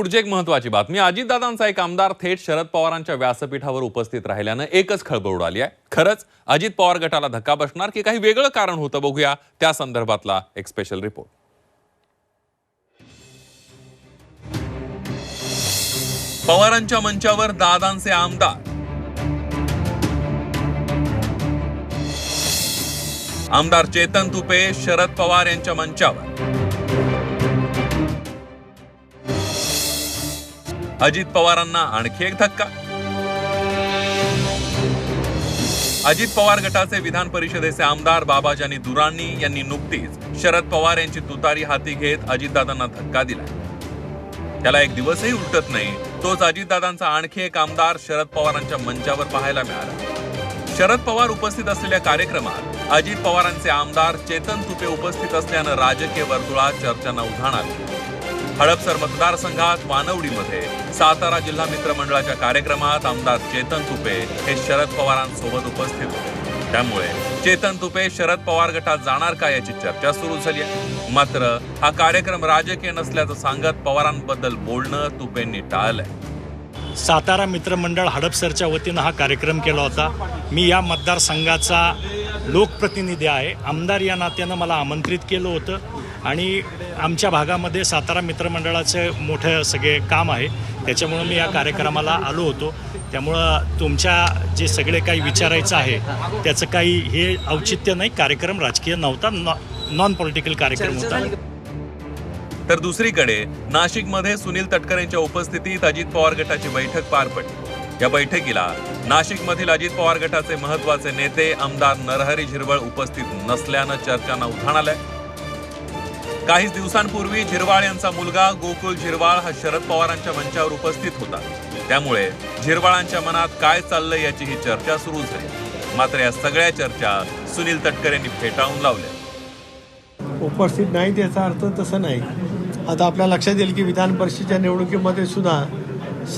पुढची एक महत्वाची बातमी. अजितदादांचा एक आमदार थेट शरद पवारांच्या व्यासपीठावर उपस्थित राहिल्यानं एकच खळबळ उडाली आहे. खरंच अजित पवार गटाला धक्का बसणार की काही वेगळं कारण होतं बघूया. त्या संदर्भातला एक स्पेशल रिपोर्ट पवारांच्या मंचावर दादांचे आमदार. आमदार चेतन तुपे शरद पवार यांच्या मंचावर. अजित पवारांना आणखी एक धक्का. अजित पवार गटाचे विधान परिषदेचे आमदार बाबाजानी दुराणी यांनी नुकतीच शरद पवार यांची तुतारी हाती घेत अजितदादांना धक्का दिला. त्याला एक दिवसही उलटत नाही तोच अजितदादांचा आणखी एक आमदार शरद पवारांच्या मंचावर पाहायला मिळाला. शरद पवार उपस्थित असलेल्या कार्यक्रमात अजित पवारांचे आमदार चेतन तुपे उपस्थित असल्यानं राजकीय वर्तुळात चर्चांना उधाण आली. हडपसर मतदारसंघात वानवडीमध्ये सातारा जिल्हा मित्र मंडळाच्या कार्यक्रमात आमदार चेतन तुपे हे शरद पवारांसोबत उपस्थित होते. त्यामुळे चेतन तुपे शरद पवार गटात जाणार का याची चर्चा सुरू झाली आहे. मात्र हा कार्यक्रम राजकीय नसल्याचं सांगत पवारांबद्दल बोलणं तुपेंनी टाळलंय. सातारा मित्रमंडळ हडपसरच्या वतीनं हा कार्यक्रम केला होता. मी या मतदारसंघाचा लोकप्रतिनिधी आहे. आमदार या नात्यानं मला आमंत्रित केलं होतं. आणि आमच्या भागामध्ये सातारा मित्रमंडळाचं मोठं सगळे काम आहे. त्याच्यामुळं मी या कार्यक्रमाला आलो होतो. त्यामुळं तुमच्या जे सगळे काही विचारायचं आहे त्याचं काही हे औचित्य नाही. कार्यक्रम राजकीय नव्हता नॉ नॉन पॉलिटिकल कार्यक्रम होता. तर दुसरीकडे नाशिकमध्ये सुनील तटकरेंच्या उपस्थितीत अजित पवार गटाची बैठक पार पडली. या बैठकीला नाशिकमधील अजित पवार गटाचे महत्त्वाचे नेते आमदार नरहरी झिरवळ उपस्थित नसल्यानं चर्चांना उधाण आलंय. काहीच दिवसांपूर्वी झिरवाळ यांचा मुलगा गोकुळ झिरवाळ हा शरद पवारांच्या मंचावर उपस्थित होता. त्यामुळे झिरवाळांच्या मनात काय चाललंय याची ही चर्चा सुरू झाली. मात्र या सगळ्या चर्चा सुनील तटकर यांनी फेटाळून लावल्या. उपस्थित नाही त्याचा अर्थ तसं नाही. आता आपल्या लक्षात येईल की विधान परिषदेच्या निवडणुकीमध्ये सुद्धा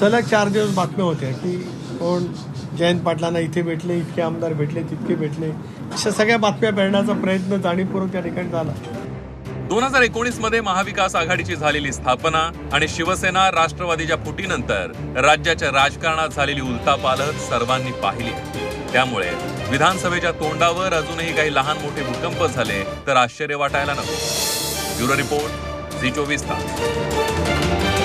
सलग चार दिवस बातम्या होत्या की कोण जयंत पाटलांना इथे भेटले इतके आमदार भेटले तितके भेटले. अशा सगळ्या बातम्या पेरण्याचा प्रयत्न जाणीवपूर्वक त्या ठिकाणी झाला. दोन हजार एकोणीसमध्ये महाविकास आघाडीची झालेली स्थापना आणि शिवसेना राष्ट्रवादीच्या फुटीनंतर राज्याच्या राजकारणात झालेली उलथापालथ सर्वांनी पाहिली. त्यामुळे विधानसभेच्या तोंडावर अजूनही काही लहान मोठे भूकंप झाले तर आश्चर्य वाटायला नको. ब्युरो रिपोर्ट झी चोवीस तास.